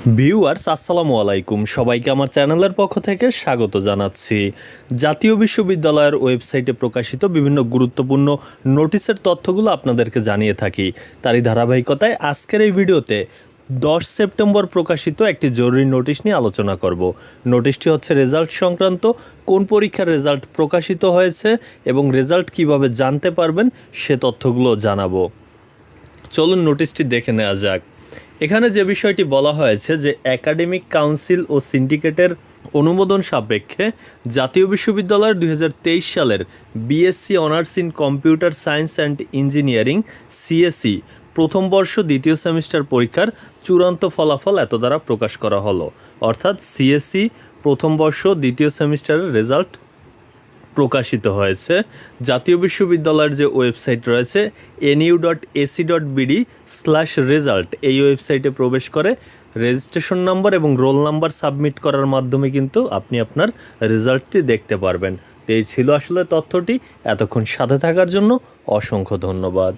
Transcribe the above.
Viewers, আসসালামু আলাইকুম। সবাইকে আমার চ্যানেলের পক্ষ থেকে স্বাগত জানাচ্ছি। জাতীয় বিশ্ববিদ্যালয়ের ওয়েবসাইটে প্রকাশিত বিভিন্ন গুরুত্বপূর্ণ নোটিশের তথ্যগুলো আপনাদেরকে জানিয়ে থাকি। তারই ধারাবাহিকতায় আজকের এই ভিডিওতে দশ সেপ্টেম্বর প্রকাশিত একটি জরুরি নোটিশ নিয়ে আলোচনা করব। নোটিশটি হচ্ছে রেজাল্ট সংক্রান্ত, কোন পরীক্ষার রেজাল্ট প্রকাশিত হয়েছে এবং রেজাল্ট কীভাবে জানতে পারবেন সে তথ্যগুলো জানাব। চলুন নোটিশটি দেখে নেওয়া যাক। এখানে যে বিষয়টি বলা হয়েছে যে একাডেমিক কাউন্সিল ও সিন্ডিকেটের অনুমোদন সাপেক্ষে জাতীয় বিশ্ববিদ্যালয়ের দুই হাজার তেইশ সালের BSc honours in computer science and engineering CSC প্রথম বর্ষ দ্বিতীয় সেমিস্টার পরীক্ষার চূড়ান্ত ফলাফল এত দ্বারা প্রকাশ করা হলো। অর্থাৎ সিএসসি প্রথম বর্ষ দ্বিতীয় সেমিস্টারের রেজাল্ট প্রকাশিত হয়েছে। জাতীয় বিশ্ববিদ্যালয়ের যে ওয়েবসাইট রয়েছে NU dot AC dot BD slash result এই ওয়েবসাইটে প্রবেশ করে রেজিস্ট্রেশন নাম্বার এবং রোল নাম্বার সাবমিট করার মাধ্যমে কিন্তু আপনি আপনার রেজাল্টটি দেখতে পারবেন। তো এই ছিল আসলে তথ্যটি। এতক্ষণ সাথে থাকার জন্য অসংখ্য ধন্যবাদ।